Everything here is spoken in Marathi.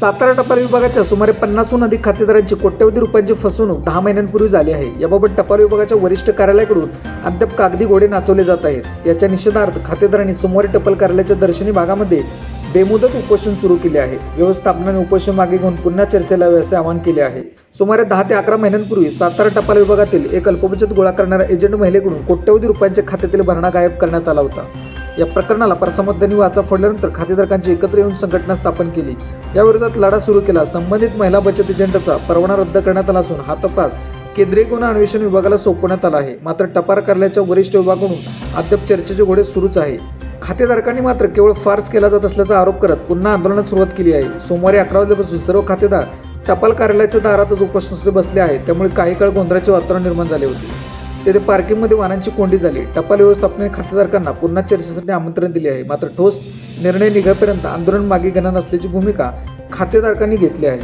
सातारा टपाल विभागाच्या सुमारे पन्नासहून अधिक खातेदारांची कोट्यवधी रुपयांची फसवणूक दहा महिन्यांपूर्वी झाली आहे. याबाबत टपाल विभागाच्या वरिष्ठ कार्यालयाकडून अद्याप कागदी घोडे नाचवले जात आहेत. याच्या निषेधार्थ खातेदारांनी सोमवारी टपाल कार्यालयाच्या दर्शनी भागामध्ये बेमुदत उपोषण सुरू केले आहे. व्यवस्थापनाने उपोषण मागे घेऊन पुन्हा चर्चेला यावे असे आवाहन केले आहे. सुमारे दहा ते अकरा महिन्यांपूर्वी सातारा टपाल विभागातील एक अल्पबचत गोळा करणाऱ्या एजंट महिलेकडून कोट्यवधी रुपयांच्या खात्यातील भरणा गायब करण्यात आला होता. या प्रकरणाला परसमोद्यांनी वाचा फोडल्यानंतर खातेधारकांची एकत्र येऊन संघटना स्थापन केली. याविरोधात लढा सुरू केला. संबंधित महिला बचत एजंटचा परवाना रद्द करण्यात आला असून हा तपास केंद्रीय गुन्हा अन्वेषण विभागाला सोपवण्यात आला आहे. मात्र टपार कार्यालयाच्या वरिष्ठ विभागाकडून अद्याप चर्चेचे घोडे सुरूच आहे. खातेधारकांनी मात्र केवळ फार्स केला जात असल्याचा आरोप करत पुन्हा आंदोलनात सुरुवात केली आहे. सोमवारी अकरा वाजल्यापासून सर्व खातेदार टपाल कार्यालयाच्या दारातच उपस्थित बसले आहेत. त्यामुळे काही काळ गोंधळाचे वातावरण निर्माण झाले होते. तेथे पार्किंगमध्ये वाहनांची कोंडी झाली. टपाल व्यवस्थापनाने खातेधारकांना पुन्हा चर्चेसाठी आमंत्रण दिले आहे. मात्र ठोस निर्णय निघेपर्यंत आंदोलन मागे घेणार नसल्याची भूमिका खातेधारकांनी घेतली आहे.